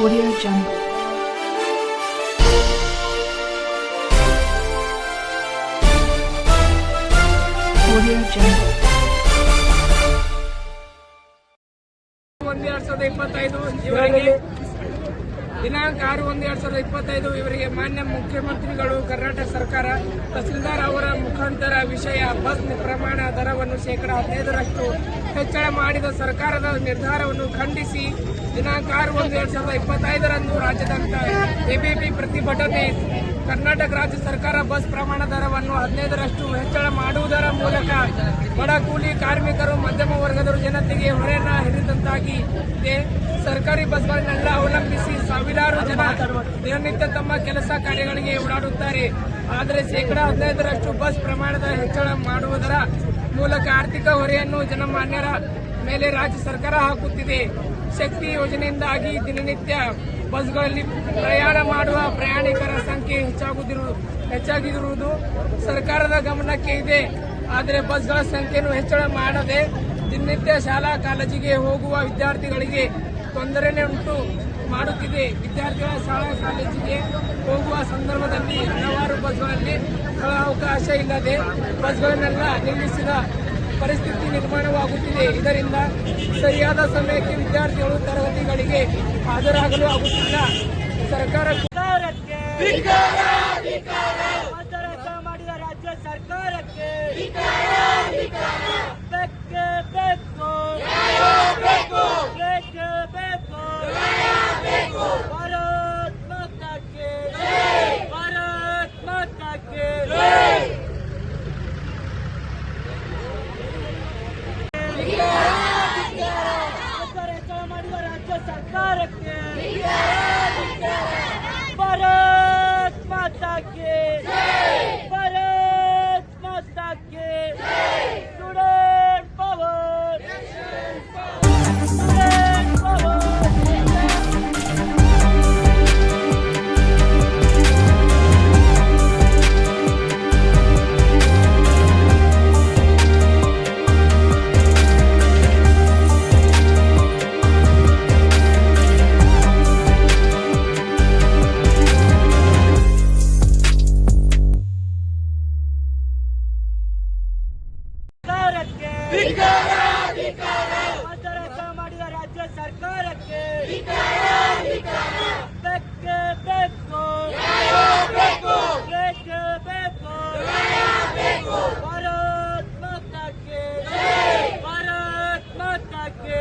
Audio Jungle. Audio Jungle. ಒಂದು ಎರಡ್ ಸಾವಿರದ ಇಪ್ಪತ್ತೈದು ಇವರಿಗೆ ದಿನಾಂಕ ಆರು ಒಂದು ಎರಡ್ ಸಾವಿರದ ಇಪ್ಪತ್ತೈದು, ಇವರಿಗೆ ಮಾನ್ಯ ಮುಖ್ಯಮಂತ್ರಿಗಳು, ಕರ್ನಾಟಕ ಸರ್ಕಾರ, ತಹಸೀಲ್ದಾರ್ ಅವರ ಮುಖಾಂತರ ವಿಷಯ ಬಸ್ ಪ್ರಮಾಣ ದರವನ್ನು ಶೇಕಡ ಹದಿನೈದರಷ್ಟು ಹೆಚ್ಚಳ ಮಾಡಿದ ಸರ್ಕಾರದ ನಿರ್ಧಾರವನ್ನು ಖಂಡಿಸಿ ದಿನಾಂಕ ಆರು ಒಂದು ಎರಡ್ ಸಾವಿರದ ಇಪ್ಪತ್ತೈದರಂದು ರಾಜ್ಯಾದ್ಯಂತ ಎಬಿಪಿ ಪ್ರತಿಭಟನೆ ಕರ್ನಾಟಕ ರಾಜ್ಯ ಸರ್ಕಾರ ಬಸ್ ಪ್ರಮಾಣ ದರವನ್ನು ಹದಿನೈದರಷ್ಟು ಹೆಚ್ಚಳ ಮಾಡುವುದರ ಮೂಲಕ ಬಡ ಕೂಲಿ ಕಾರ್ಮಿಕರು, ಮಧ್ಯಮ ವರ್ಗದವರು, ಜನತೆಗೆ ಹೊರೆಯನ್ನ ಹಿಡಿದಂತಾಗಿದೆ. ಸರ್ಕಾರಿ ಬಸ್ಗಳನ್ನೆಲ್ಲ ಅವಲಂಬಿಸಿ ಸಾವಿರಾರು ಜನ ದಿನನಿತ್ಯ ತಮ್ಮ ಕೆಲಸ ಕಾರ್ಯಗಳಿಗೆ ಓಡಾಡುತ್ತಾರೆ. ಆದರೆ ಶೇಕಡ ಹದಿನೈದರಷ್ಟು ಬಸ್ ಪ್ರಮಾಣದ ಹೆಚ್ಚಳ ಮಾಡುವುದರ ಮೂಲಕ ಆರ್ಥಿಕ ಹೊರೆಯನ್ನು ಜನಮಾನ್ಯರ ಮೇಲೆ ರಾಜ್ಯ ಸರ್ಕಾರ ಹಾಕುತ್ತಿದೆ. ಶಕ್ತಿ ಯೋಜನೆಯಿಂದಾಗಿ ದಿನನಿತ್ಯ ಬಸ್ಗಳಲ್ಲಿ ಪ್ರಯಾಣ ಮಾಡುವ ಪ್ರಯಾಣಿಕರ ಸಂಖ್ಯೆ ಹೆಚ್ಚಾಗುತ್ತಿರು ಹೆಚ್ಚಾಗಿರುವುದು ಸರ್ಕಾರದ ಗಮನಕ್ಕೆ ಇದೆ. ಆದರೆ ಬಸ್ಗಳ ಸಂಖ್ಯೆಯನ್ನು ಹೆಚ್ಚಳ ಮಾಡದೆ ದಿನನಿತ್ಯ ಶಾಲಾ, ಕಾಲೇಜಿಗೆ ಹೋಗುವ ವಿದ್ಯಾರ್ಥಿಗಳಿಗೆ ತೊಂದರೆನೇ ಉಂಟು ಮಾಡುತ್ತಿದೆ. ವಿದ್ಯಾರ್ಥಿಗಳ ಶಾಲಾ ಕಾಲೇಜಿಗೆ ಹೋಗುವ ಸಂದರ್ಭದಲ್ಲಿ ಹಲವಾರು ಬಸ್ಗಳಲ್ಲಿ ಅವಕಾಶ ಇಲ್ಲದೆ ಬಸ್ಗಳನ್ನೆಲ್ಲ ನಿಲ್ಲಿಸಿದ ಪರಿಸ್ಥಿತಿ ನಿರ್ಮಾಣವಾಗುತ್ತಿದೆ. ಇದರಿಂದ ಸರಿಯಾದ ಸಮಯಕ್ಕೆ ವಿದ್ಯಾರ್ಥಿಗಳು ತರಗತಿಗಳಿಗೆ ಹಾಜರಾಗಲು ಆಗುತ್ತಿಲ್ಲ. ಸರ್ಕಾರ ಮಾಡಿದ ರಾಜ್ಯ ಸರ್ಕಾರಕ್ಕೆ ಬೇಕೇ ಬೇಕು ಬೇಕೇ ಬೇಕು ಭಾರತ್ ಮಾತಾಕ್ಕೆ ಭಾರತ್ ಮಾತಾಕ್ಕೆ ಆದರಸ ಮಾಡಿದ ರಾಜ್ಯ ಸರ್ಕಾರಕ್ಕೆ ಭಾರತ್ ಮಾತಾಕ್ಕೆ ಅಧಿಕಾರ ಮಾಡಿದ ರಾಜ್ಯ ಸರ್ಕಾರಕ್ಕೆ ಬೆಕ್ಕೆ ಬೇಕು ಬೇಕೆ ಬೇಕು ಭಾರತ್ ಮಾತಾಕ್ಕೆ ಭಾರತ್ ಮಾತಾಕ್ಕೆ